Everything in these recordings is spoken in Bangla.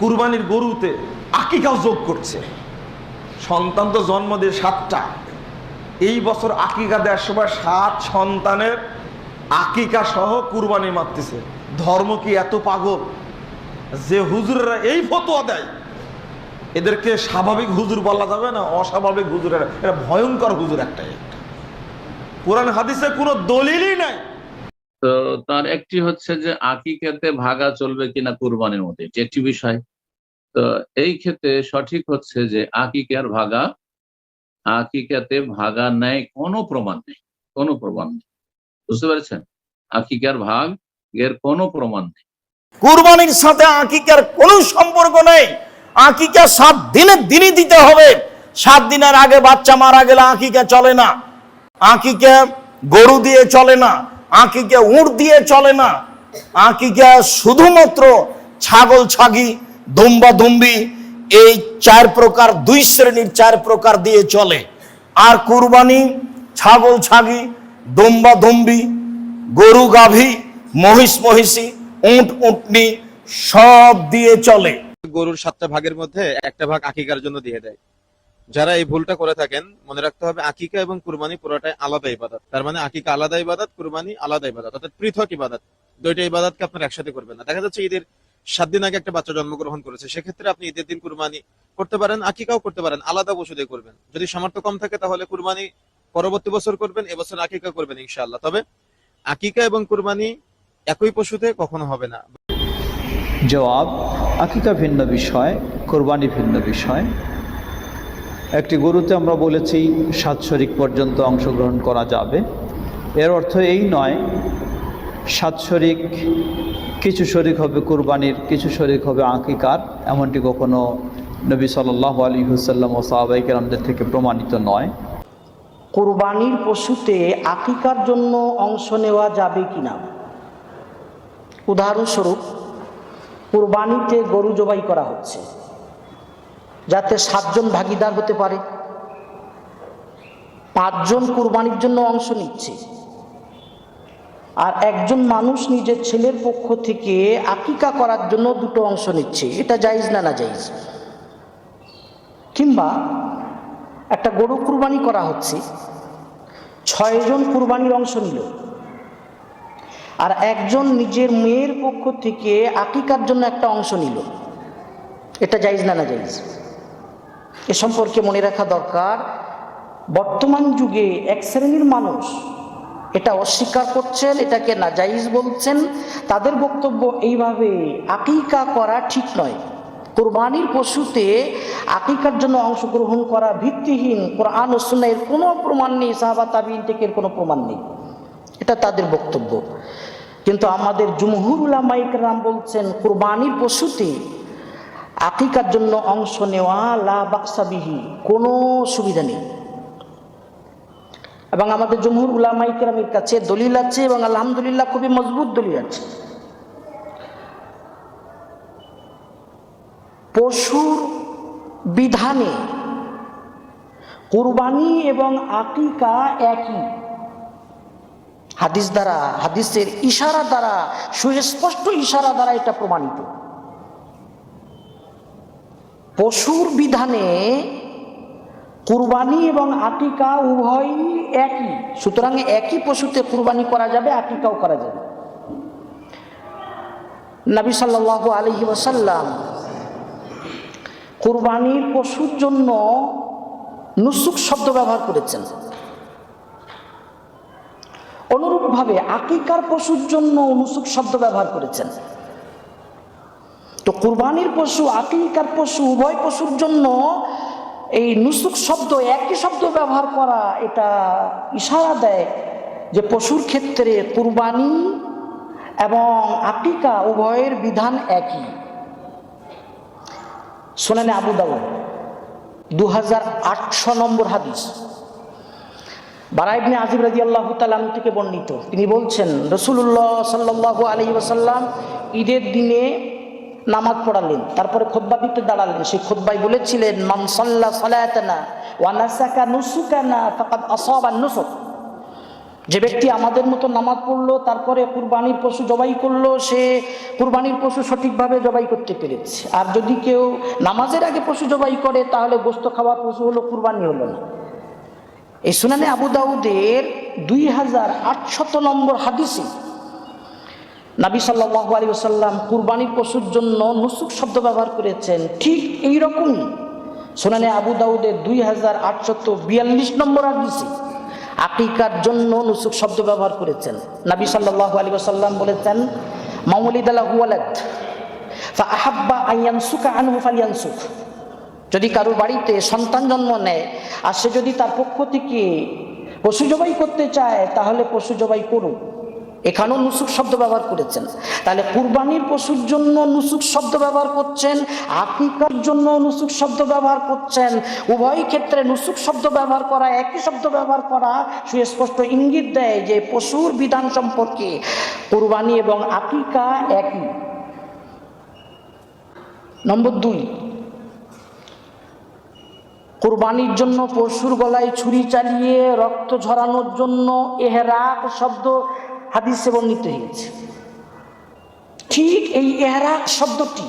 কুরবানির গরুতে আকিকাও যোগ করছে। সন্তান তো জন্ম দিয়ে সাতটা। এই বছর আকিকা দেওয়ার সময় সাত সন্তানের আকিকা সহ কুরবানি মারতেছে। ধর্ম কি এত পাগল? যে হুজুরেরা এই ফতোয়া দেয়, এদেরকে স্বাভাবিক হুজুর বলা যাবে না, অস্বাভাবিক হুজুর এরা এরা ভয়ঙ্কর হুজুর একটাই। একটা কোরআন হাদিসে কোনো দলিলই নাই। তো তার একটি হচ্ছে যে আকিকাতে ভাগা চলবে কিনা কুরবানির মধ্যে এটি একটি বিষয়। তো এই ক্ষেত্রে সঠিক হচ্ছে যে আকিকার ভাগা আকিকাতে ভাগা নেয় কোনো প্রমাণ নেই, কোনো প্রমাণ নেই। বুঝতে পেরেছেন? আকিকার ভাগ, এর কোনো প্রমাণ নেই। কুরবানির সাথে আকিকার কোনো সম্পর্ক নেই। আকিকা সাত দিনের দিনই দিতে হবে। সাত দিনের আগে বাচ্চা মারা গেলে আকিকা চলে না। আকিকা গরু দিয়ে চলে না। আকিকা উঁট দিয়ে চলে না। আকিকা শুধুমাত্র ছাগল ছাগি, দুম্বা দুম্বি, এই চার প্রকার, দুই শ্রেণির চার প্রকার দিয়ে চলে। আর কুরবানি, ছাগল ছাগি, দুম্বা দুম্বি, গরু গাভী, মহিষ মহিষী, উঁট উঁটনি সব দিয়ে চলে। গরুর সাতটা ভাগের মধ্যে একটা ভাগ আকিকার জন্য দিয়ে দেয়। যারা এই ভুলটা করে থাকেন, মনে রাখতে হবে আকিকা এবং কুরবানি পুরোটাই আলাদা ইবাদত। তার মানে আকিকা আলাদা ইবাদত, কুরবানি আলাদা ইবাদত। অর্থাৎ পৃথক ইবাদত। দুইটা ইবাদতকে আপনার একসাথে করবেন না। দেখা যাচ্ছে ঈদের সাত দিন আগে একটা বাচ্চা জন্মগ্রহণ করেছে। সেক্ষেত্রে আপনি ঈদের দিন কুরবানি করতে পারেন, আকিকাও করতে পারেন, আলাদা পশু দিয়ে করবেন। যদি সামর্থ্য কম থাকে তাহলে কুরবানি পরবর্তী বছর করবেন, এবছর আকিকা করবেন ইনশাআল্লাহ। তবে আকিকা এবং কুরবানি একই পশুতে কখনো হবে না। জবাব, আকিকা ভিন্ন বিষয়, কোরবানি ভিন্ন বিষয়। একটি গরুতে আমরা বলেছি সাত শরিক পর্যন্ত অংশগ্রহণ করা যাবে। এর অর্থ এই নয়, সাত শরিক, কিছু শরিক হবে কোরবানির, কিছু শরিক হবে আঁকিকার, এমনটি কখনো নবী সাল্লাহ আলী হুসাল্লাম ও সাহাবাই কেরামদের থেকে প্রমাণিত নয়। কোরবানির পশুতে আকিকার জন্য অংশ নেওয়া যাবে কি না উদাহরণস্বরূপ, কোরবানিতে গরু জবাই করা হচ্ছে। যাতে সাতজন ভাগিদার হতে পারে। পাঁচজন কোরবানির জন্য অংশ নিচ্ছে। আর একজন মানুষ নিজের ছেলের পক্ষ থেকে আকিকা করার জন্য দুটো অংশ নিচ্ছে। এটা জায়েজ না না জায়েজ? কিংবা একটা গরু কুরবানি করা হচ্ছে, ছয়জন কুরবানির অংশ নিল। আর একজন নিজের মেয়ের পক্ষ থেকে আকিকার জন্য একটা অংশ নিল। এটা জায়েজ না না জায়েজ? এ সম্পর্কে মনে রাখা দরকার, বর্তমান যুগে এক শ্রেণির মানুষ এটা অস্বীকার করছেন, এটাকে না জায়েজ বলছেন, তাদের বক্তব্য এইভাবে, আকিকা করা ঠিক নয়। কোরবানির পশুতে আকিকার জন্য অংশগ্রহণ করা ভিত্তিহীন কোরআন ও সুন্নাহের কোনো প্রমাণ নেই, সাহাবা তাবিন থেকে কোনো প্রমাণ নেই। এটা তাদের বক্তব্য। কিন্তু আমাদের জুমহুর উলামাইকরাম বলছেন, কোরবানির পশুতে আকিকার জন্য অংশ নেওয়া, লা বাক্সাবিহি কোনো সুবিধা নেই। এবং আমাদের জমহুর উলামাইকরামের কাছে দলিল আছে এবং আলহামদুলিল্লাহ খুবই মজবুত দলিল আছে। পশুর বিধানে কুরবানি এবং আকিকা একই। হাদিস দ্বারা, হাদিসের ইশারা দ্বারা, সুস্পষ্ট ইশারা দ্বারা এটা প্রমাণিত। পশুর বিধানে কুরবানি এবং আকিকা উভয়ই একই। সুতরাং একই পশুতে কুরবানি করা যাবে আকিকাও করা যাবে। নবী সাল্লাহ আলহি ওসাল্লাম কুরবানির পশুর জন্য নুসুক শব্দ ব্যবহার করেছেন। অনুরূপভাবে আকিকার পশুর জন্য নুসুক শব্দ ব্যবহার করেছেন। তো কুরবানির পশু, আকিকার পশু, উভয় পশুর জন্য এই নুসুক শব্দ, একই শব্দ ব্যবহার করা এটা ইশারা দেয় যে পশুর ক্ষেত্রে কুরবানি এবং আকিকা উভয়ের বিধান একই। শোনেন আবু দাউদ দু নম্বর হাদিস। বারাইবনে আজিব রাজি আল্লাহ তালাম থেকে বর্ণিত। তিনি বলছেন রসুল্লাহ সাল্লাহ আলী ওসাল্লাম ঈদের দিনে নামাজ পড়ালেন, তারপরে খোদ্া দিতে দাঁড়ালেন। সেই খোদ্বাই বলেছিলেন, মান সাল্লা সালায়াতানা ওয়ানাসাকা নুসুকানা ফাকাদ আসাবা নুসুক। যে ব্যক্তি আমাদের মতো নামাজ পড়ল, তারপরে কুরবানির পশু জবাই করল, সে কুরবানির পশু সঠিকভাবে জবাই করতে পেরেছে। আর যদি কেউ নামাজের আগে পশু জবাই করে, তাহলে গোস্ত খাওয়ার পশু হলো, কুরবানি হলো না। এই সুনানে আবু দাউদের দুই হাজার আটশত নম্বর হাদিসে নাবী সাল্লাহ আলী সাল্লাম কুরবানির পশুর জন্য নুসুক শব্দ ব্যবহার করেছেন। ঠিক এই রকমই সুনানে আবু দাউদের দুই হাজার আটশত বিয়াল্লিশ নম্বর হাদিসে আকিকার জন্য নুসুক শব্দ ব্যবহার করেছেন। নাবী সাল্লাহ আলী সাল্লাম বলেছেন মামুলিদ আল্লাহ ওয়ালাদ আহাব্বা আইয়ানসুকা আনহু ফালিয়ানসুক যদি কারোর বাড়িতে সন্তান জন্ম নেয় আর সে যদি তার পক্ষ থেকে পশু জবাই করতে চায়, তাহলে পশু জবাই করুক। এখানেও নুসুক শব্দ ব্যবহার করেছেন। তাহলে কুরবানির পশুর জন্য নুসুক শব্দ ব্যবহার করছেন, আকিকার জন্য নুসুক শব্দ ব্যবহার করছেন। উভয় ক্ষেত্রে নুসুক শব্দ ব্যবহার করা, একই শব্দ ব্যবহার করা সুস্পষ্ট ইঙ্গিত দেয় যে পশুর বিধান সম্পর্কে কুরবানি এবং আকিকা একই। নম্বর দুই, কোরবানির জন্য পশুর গলায় ছুরি চালিয়ে রক্ত ঝরানোর জন্য এহরাক শব্দ হাদিসে বর্ণিত হয়েছে ঠিক এই এহরাক শব্দটি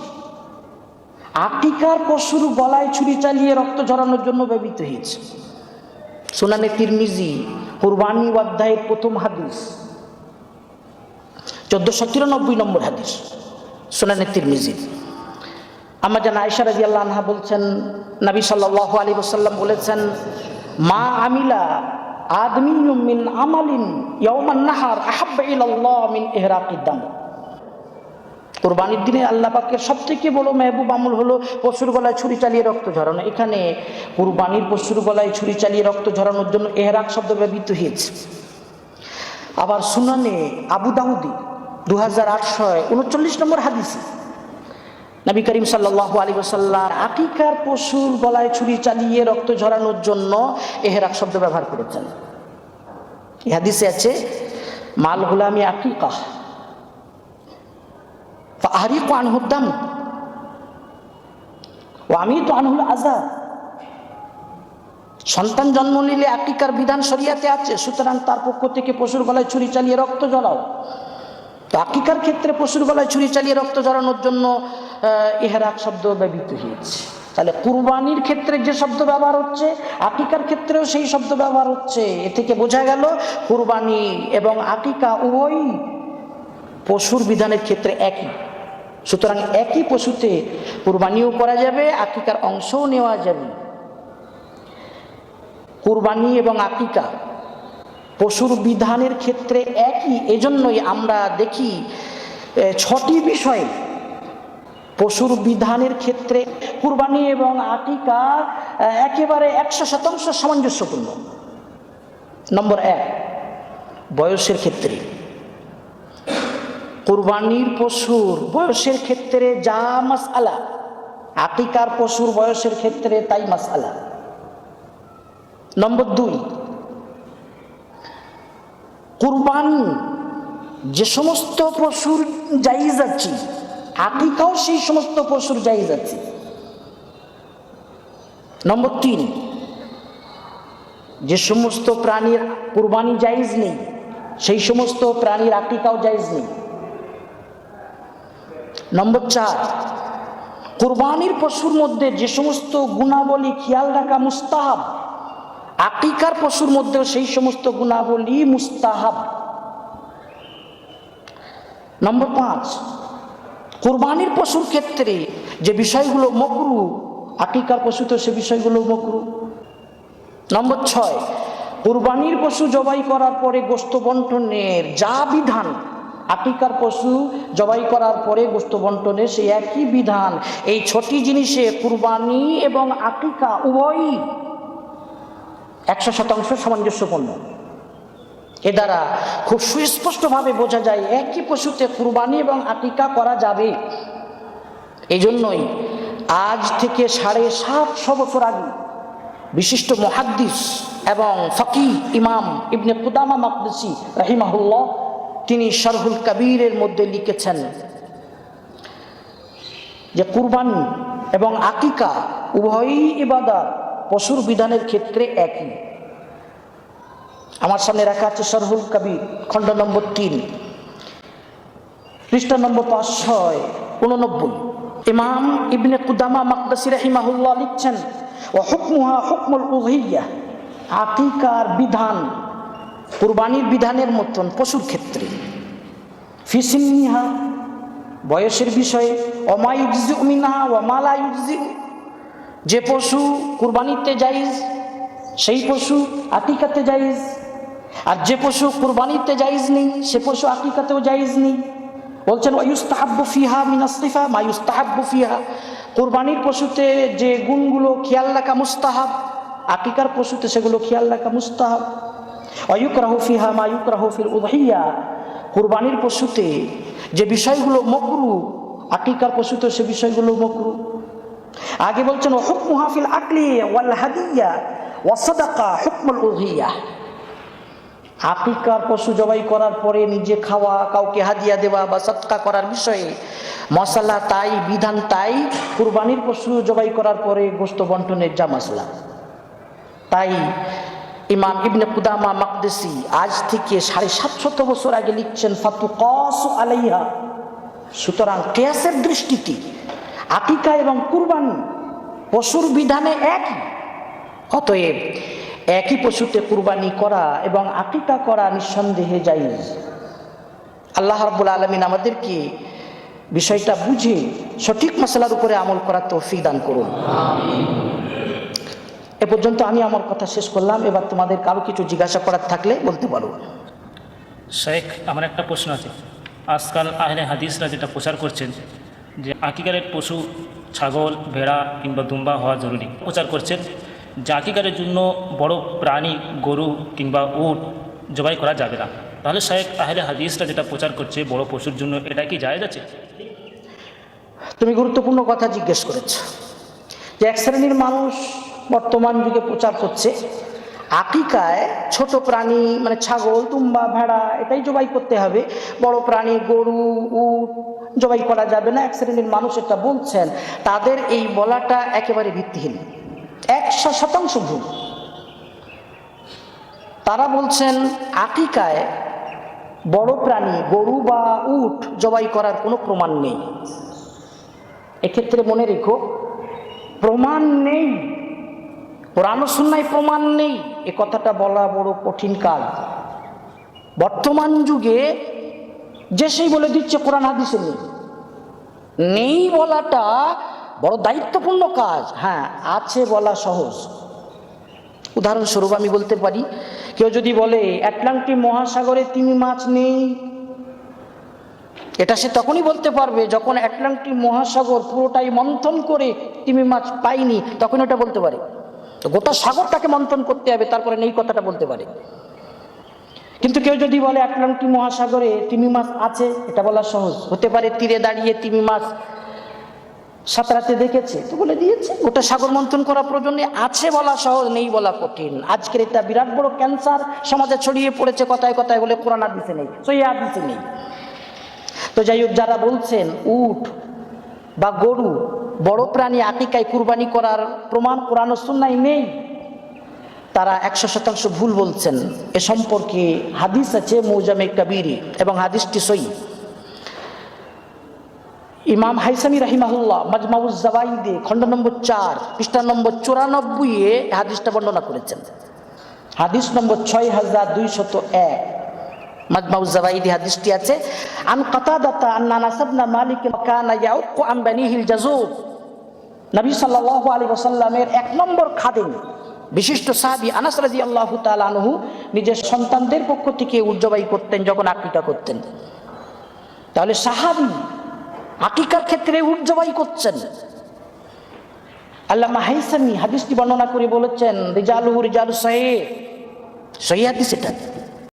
আকিকার পশুর গলায় ছুরি চালিয়ে রক্ত ঝরানোর জন্য ব্যবহৃত হয়েছে। সোনানে তিরমিজি, কোরবানি অধ্যায়ের প্রথম হাদিস। চোদ্দশো তিরানব্বই নম্বর হাদিস, সোনানে তিরমিজি। আমার যেন আয়সা রাজি আল্লাহ বলছেন, নবী সাল্লাহ আলী ওসাল্লাম বলেছেন, মা আমিলা আদমি মিন আমালিন ইয়ৌমান নাহার আহাব্বা ইলাল্লাহ মিন ইহরাকিদ দাম। কোরবানির দিনে আল্লাহ পাকের সব থেকে বড় মেহবুব আমল হলো পশুর গলায় ছুরি চালিয়ে রক্ত ঝরানো। এখানে কোরবানির পশুর গলায় ছুরি চালিয়ে রক্ত ঝরানোর জন্য এহরাক শব্দ ব্যবহৃত হয়েছে। আবার সুনানে আবু দাউদি দু হাজার আটশো উনচল্লিশ নম্বর হাদিসে নবী করিম সাল্লাহ আলী ওসাল্লাম আকিকার পশুর গলায় ছুরি চালিয়ে রক্ত ঝরানোর জন্য এহেরাক শব্দ ব্যবহার করেছেন। এই হাদিসে আছে, মাল গুলামি আকিকা আহারি তো আনহুদ্দাম ও আমি তো আনহুল আজাদ সন্তান জন্ম নিলে আকিকার বিধান শরিয়াতে আছে, সুতরাং তার পক্ষ থেকে পশুর গলায় ছুরি চালিয়ে রক্ত ঝরাও। তো আকিকার ক্ষেত্রে পশুর গলায় ছুরি চালিয়ে রক্ত ঝরানোর জন্য ইহেরাক শব্দ ব্যবহৃত হয়েছে। তাহলে কুরবানির ক্ষেত্রে যে শব্দ ব্যবহার হচ্ছে, আকিকার ক্ষেত্রেও সেই শব্দ ব্যবহার হচ্ছে। এ থেকে বোঝা গেল, কুরবানি এবং আকিকা উভয়ই পশুর বিধানের ক্ষেত্রে একই। সুতরাং একই পশুতে কুরবানিও করা যাবে, আকিকার অংশও নেওয়া যাবে। কুরবানি এবং আকিকা পশুর বিধানের ক্ষেত্রে একই। এজন্যই আমরা দেখি ছটি বিষয়ে পশুর বিধানের ক্ষেত্রে কুরবানি এবং আটিকা একেবারে একশো শতাংশ সামঞ্জস্যপূর্ণ। নম্বর এক, বয়সের ক্ষেত্রে। কুরবানির পশুর বয়সের ক্ষেত্রে যা মাসআলা আটিকার পশুর বয়সের ক্ষেত্রে তাই মাসআলা। নম্বর দুই, কুরবানি যে সমস্ত পশুর জাইজ আছে আকিকাও সেই সমস্ত পশুর জাইজ আছে নম্বর তিন, যে সমস্ত প্রাণীর কুরবানি জাইজ নেই, সেই সমস্ত প্রাণীর আকিকাও জাইজ নেই। নম্বর চার, কুরবানির পশুর মধ্যে যে সমস্ত গুণাবলী খেয়াল রাখা মুস্তাহাব, আকিকার পশুর মধ্যেও সেই সমস্ত গুণাবলী মুস্তাহাব। নম্বর পাঁচ কোরবানির পশুর ক্ষেত্রে যে বিষয়গুলো মকরু, আকিকার পশুতে সে বিষয়গুলো মকরু। নম্বর ছয়, কোরবানির পশু জবাই করার পরে গোস্ত বন্টনের যা বিধান, আকিকার পশু জবাই করার পরে গোস্ত বন্টনের সেই একই বিধান, এই ছটি জিনিসে কুরবানি এবং আকিকা উভয়ই একশো শতাংশ সামঞ্জস্যপূর্ণ। এ দ্বারা খুব সুস্পষ্টভাবে বোঝা যায় একই পশুতে কুরবানি এবং আকিকা করা যাবে। এই জন্যই আজ থেকে সাড়ে সাতশো বছর আগে বিশিষ্ট মহাদ্দিস এবং ফকি ইমাম ইবনে কুদামা মাকদিসি রাহিমাহুল্লাহ তিনি শরহুল কবিরের মধ্যে লিখেছেন যে কুরবানি এবং আকিকা উভয়ই ইবাদত, পশুর বিধানের ক্ষেত্রে একই। আমার সামনে রাখা আছে সরহুল কবির, খণ্ড নম্বর তিন। পৃষ্ঠা নম্বর পাঁচ, ছয়, উননব্বই। ইমাম ইবনে কুদামা মাকদাসি রাহিমাহুল্লাহ লিখছেন ও হুকমুহা হুকমুল উহিয়া আকিকার বিধান, কুরবানির বিধানের মতন পশুর ক্ষেত্রে। ফিসিনিহা বয়সের বিষয়ে অমায়ুজি মিনহা ওমালায়ুজি যে পশু কুরবানিতে যাইজ সেই পশু আকিকাতে যাইজ আর যে পশু কুরবানিতে যাইজ নেই, সে পশু আকিকাতেও যাইজ নেই। বলছেন ফিহা মিনাসরিফা মায়ুস্তাহাব্বু ফিহা। কুরবানির পশুতে যে গুণগুলো খেয়াল রাখা মুস্তাহাব, আকিকার পশুতে সেগুলো খেয়াল রাখা মুস্তাহাব। অয়ুক রাহুফিহা মায়ুক রাহুফিল উদহিয়া। কুরবানির পশুতে যে বিষয়গুলো মকরু, আকিকার পশুতে সে বিষয়গুলো মকরু। আগে বলছেন ও হুকমু হাফিল আকলি ওয়াল হাদিয়া ওয়াসাদাকা হুকমুল উদহিয়া। আকিকার পশু জবাই করার পরে নিজে খাওয়া, কাউকে হাদিয়া দেওয়া বা সৎকা করার বিষয়ে মশালা তাই, বিধান তাই, কুরবানির পশু জবাই করার পরে গোস্ত বন্টনের যা মশলা। তাই ইমাম ইবনে কুদামা মাকদেসি আজ থেকে সাড়ে সাতশত বছর আগে লিখছেন ফাতু কস আলাইহা। সুতরাং কেয়াসের দৃষ্টিতে আকিকা এবং কুরবানি পশুর বিধানে একই। অতএব একই পশুতে কুরবানি করা এবং আকিকা করা নিঃসন্দেহে যাই আল্লাহ রাব্বুল আলমিন আমাদেরকে বিষয়টা বুঝে সঠিক মশলার উপরে আমল করার তৌফিক দান করুন। এ পর্যন্ত আমি আমার কথা শেষ করলাম। এবার তোমাদের কারও কিছু জিজ্ঞাসা করার থাকলে বলতে পারো। শেখ, আমার একটা প্রশ্ন আছে। আজকাল আহলে হাদিসরা যেটা প্রচার করছেন যে আকিকারের পশু, ছাগল, ভেড়া কিংবা দুম্বা হওয়া জরুরি। প্রচার করছেন। যে আকিকারের জন্য বড় প্রাণী, গরু কিংবা উট জবাই করা যাবে না। তাহলে শেখ আহলে হাদিসরা যেটা প্রচার করছে, বড় পশুর জন্য এটা কি জায়েজ আছে? তুমি গুরুত্বপূর্ণ কথা জিজ্ঞেস করেছ যে এক শ্রেণির মানুষ বর্তমান যুগে প্রচার করছে, আকিকায় ছোট প্রাণী মানে ছাগল, তুম্বা, ভেড়া, এটাই জবাই করতে হবে। বড় প্রাণী, গরু, উট জবাই করা যাবে না। এক শ্রেণির মানুষ এটা বলছেন, তাদের এই বলাটা একেবারে ভিত্তিহীন। একশো শতাংশ ভুল। তারা বলছেন, আকিকায় বড় প্রাণী, গরু বা উট জবাই করার কোনো প্রমাণ নেই। এক্ষেত্রে মনে রেখো, প্রমাণ নেই। কোরআন সুন্নায় প্রমাণ নেই। এ কথাটা বলা বড় কঠিন কাজ। বর্তমান যুগে যে সেই বলে দিচ্ছে কোরআন হাদিসে নেই। নেই বলাটা বড় দায়িত্বপূর্ণ কাজ। হ্যাঁ আছে বলা সহজ। উদাহরণস্বরূপ আমি বলতে পারি, কেউ যদি বলে, অ্যাটলান্টিক মহাসাগরে তিমি মাছ নেই। এটা সে তখনই বলতে পারবে যখন অ্যাটলান্টিক মহাসাগর পুরোটাই মন্থন করে তিমি মাছ পাইনি তখন ওটা বলতে পারে। তো গোটা সাগরটাকে মন্থন করতে হবে, তারপরে নেই কথাটা বলতে পারে। কিন্তু কেউ যদি বলে আটলান্টিক মহাসাগরে তিমি মাছ আছে, এটা বলা সহজ। হতে পারে তীরে দাঁড়িয়ে তিমি মাছ সাঁতরাতে দেখেছে, তো বলে দিয়েছে। ওটা সাগর মন্থন করা প্রয়োজন নেই। আছে বলা সহজ, নেই বলা কঠিন। আজকের এটা বিরাট বড় ক্যান্সার, সমাজে ছড়িয়ে পড়েছে কথায় কথায় বলে কোরআন দিছে নেই সই দিছে নেই। তো যাই হোক, যারা বলছেন উট বা গরু বড় প্রাণী আকিকায় কুরবানি করার প্রমাণ কোরআন সুন্নাই নেই, তারা একশো শতাংশ ভুল বলছেন। এ সম্পর্কে হাদিস আছে, মৌজামে কবিরি, এবং হাদিসটি সই ইমাম হাইসামি রাহিমাহুল্লাহ, মাজমাউজ জাবাইদে খণ্ড নম্বর চার, পৃষ্ঠা নম্বর চুরানব্বই এ হাদিসটা বর্ণনা করেছেন। হাদিস নম্বর ছয় হাজার দুইশত এক আছে, আন এক নম্বর বিশিষ্ট আনাস নিজের সন্তানদের পক্ষ থেকে উজ্জবাই করতেন যখন আকিকা করতেন। তাহলে সাহাবী আকিকার ক্ষেত্রে উর্জবাই করছেন। আল্লাহ হাইসামি হাদিসটি বর্ণনা করে বলেছেন, রিজালুহু রিজালু সহি সহি হাদিস এটা।